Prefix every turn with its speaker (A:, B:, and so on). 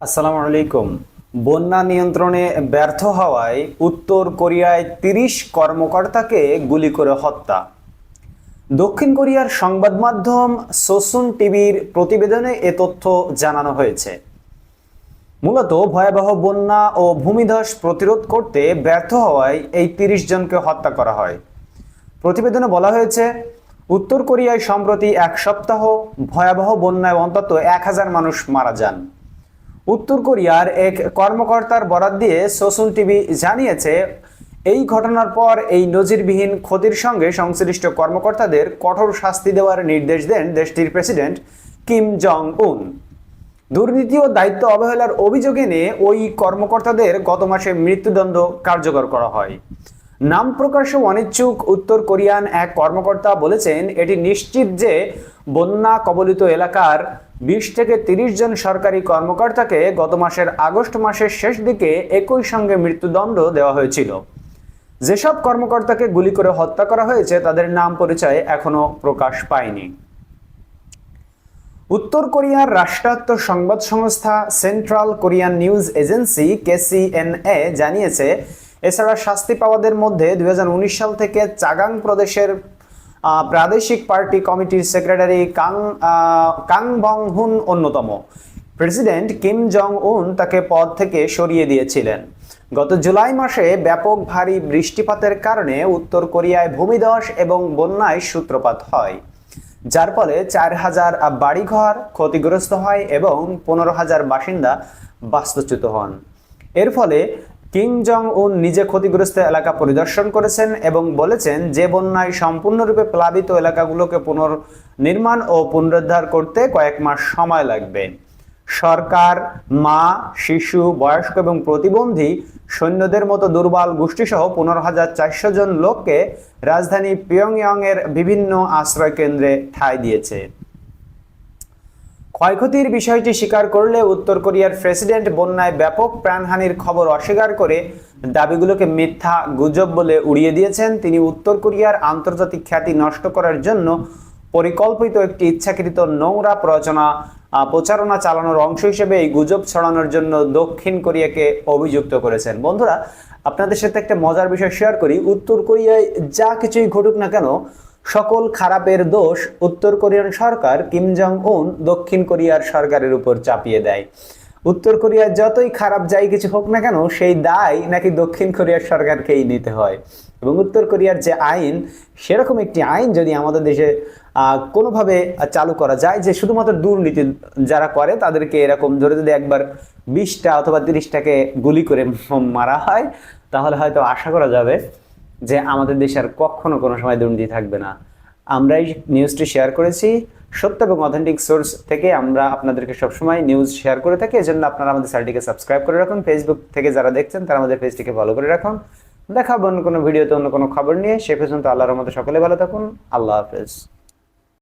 A: আসসালামু আলাইকুম। বন্যা নিয়ন্ত্রণে ব্যর্থ হওয়ায় উত্তর কোরিয়ায় তিরিশ কর্মকর্তাকে গুলি করে হত্যা। দক্ষিণ কোরিয়ার সংবাদ মাধ্যম সোসুন টিভির প্রতিবেদনে এ তথ্য জানানো হয়েছে। মূলত ভয়াবহ বন্যা ও ভূমিধস প্রতিরোধ করতে ব্যর্থ হওয়ায় এই তিরিশ জনকে হত্যা করা হয়। প্রতিবেদনে বলা হয়েছে, উত্তর কোরিয়ায় সম্প্রতি এক সপ্তাহ ভয়াবহ বন্যায় অন্তত এক হাজার মানুষ মারা যান। উত্তর কোরিয়ার এক কর্মকর্তার বরাত দিয়ে সোশ্যাল টিভি জানিয়েছে, এই ঘটনার পর এই নজিরবিহীন ক্ষতির সঙ্গে সংশ্লিষ্ট কর্মকর্তাদের কঠোর শাস্তি দেওয়ার নির্দেশ দেন দেশটির প্রেসিডেন্ট কিম জং উন দুর্নীতি ও দায়িত্ব অবহেলার অভিযোগ এনে ওই কর্মকর্তাদের গত মাসে মৃত্যুদণ্ড কার্যকর করা হয়। নাম প্রকাশে অনিচ্ছুক উত্তর কোরিয়ান এক কর্মকর্তা বলেছেন, এটি নিশ্চিত যে বন্যা কবলিত এলাকার বিশ থেকে তিরিশ জন সরকারি কর্মকর্তাকে গত মাসের আগস্ট মাসের শেষ দিকে একই সঙ্গে মৃত্যুদণ্ড দেওয়া হয়েছিল। যেসব কর্মকর্তাকে গুলি করে হত্যা করা হয়েছে, তাদের নাম পরিচয় এখনও প্রকাশ পায়নি। উত্তর কোরিয়ার রাষ্ট্রায়ত্ত সংবাদ সংস্থা central Korean news agency, KCNA, জানিয়েছে, এছাড়া শাস্তি পাওয়াদের মধ্যে দুই হাজার উনিশ সাল থেকে চাগাং প্রদেশের প্রাদেশিক পার্টি কমিটির সেক্রেটারি কাং কাং বং হুন অন্যতম। প্রেসিডেন্ট কিম জং উন তাকে পদ থেকে সরিয়ে দিয়েছিলেন। গত জুলাই মাসে ব্যাপক ভারী বৃষ্টিপাতের কারণে উত্তর কোরিয়ায় ভূমিধস এবং বন্যায় সূত্রপাত হয়। যার ফলে চার হাজার বাড়িঘর ক্ষতিগ্রস্ত হয় এবং পনেরো হাজার বাসিন্দা বাস্তুচ্যুত হন। এর ফলে কিং জং উন নিজে ক্ষতিগ্রস্ত এলাকা পরিদর্শন করেছেন এবং বলেছেন যে বন্যায় সম্পূর্ণরূপে প্লাবিত এলাকাগুলোকে পুনর্নির্মাণ ও পুনরুদ্ধার করতে কয়েক মাস সময় লাগবে। সরকার, মা, শিশু, বয়স্ক এবং প্রতিবন্ধী সৈন্যদের মতো দুর্বল গোষ্ঠীসহ পনেরো হাজার চারশো জন লোককে রাজধানী পিয়ংইয়ং এর বিভিন্ন আশ্রয় কেন্দ্রে ঠাঁই দিয়েছে। ক্ষয়ক্ষতির বিষয়টি স্বীকার করলে উত্তর কোরিয়ার প্রেসিডেন্ট বন্যায় ব্যাপক প্রাণহানির খবর অস্বীকার করে দাবিগুলোকে মিথ্যা গুজব বলে উড়িয়ে দিয়েছেন। তিনি উত্তর কোরিয়ার আন্তর্জাতিক খ্যাতি নষ্ট করার জন্য পরিকল্পিত একটি ইচ্ছাকৃত নোংরা প্ররচনা প্রচারণা চালানোর অংশ হিসেবে এই গুজব ছড়ানোর জন্য দক্ষিণ কোরিয়াকে অভিযুক্ত করেছেন। বন্ধুরা, আপনাদের সাথে একটা মজার বিষয় শেয়ার করি। উত্তর কোরিয়ায় যা কিছুই ঘটুক না কেন সকল খারাপের দোষ উত্তর কোরিয়ান সরকার কিম জং উন দক্ষিণ কোরিয়ার সরকারের উপর চাপিয়ে দেয়। উত্তর কোরিয়ার যতই খারাপ যাই কিছু হোক না কেন, সেই দায় নাকি দক্ষিণ কোরিয়ার সরকারকেই নিতে হয়। এবং উত্তর কোরিয়ার যে আইন, সেরকম একটি আইন যদি আমাদের দেশে কোনোভাবে চালু করা যায় যে শুধুমাত্র দুর্নীতি যারা করে, তাদেরকে এরকম ধরে যদি একবার বিশটা অথবা তিরিশটাকে গুলি করে মারা হয়, তাহলে হয়তো আশা করা যাবে। যে আমাদের দেশে আর কখনো কোনো সময় দুর্নীতি থাকবে না। আমরা এই নিউজটি শেয়ার করেছি। সত্য এবং অথেন্টিক সোর্স থেকে আমরা আপনাদেরকে সবসময় নিউজ শেয়ার করে থাকি। এজন্য আপনারা আমাদের চ্যানেলটিকে সাবস্ক্রাইব করে রাখুন। ফেসবুক থেকে যারা দেখছেন, তারা আমাদের পেজটিকে ফলো করে রাখুন। দেখাবো অন্য কোনো ভিডিওতে অন্য কোনো খবর নিয়ে। সে পর্যন্ত আল্লাহর মতো সকলে ভালো থাকুন। আল্লাহ হাফেজ।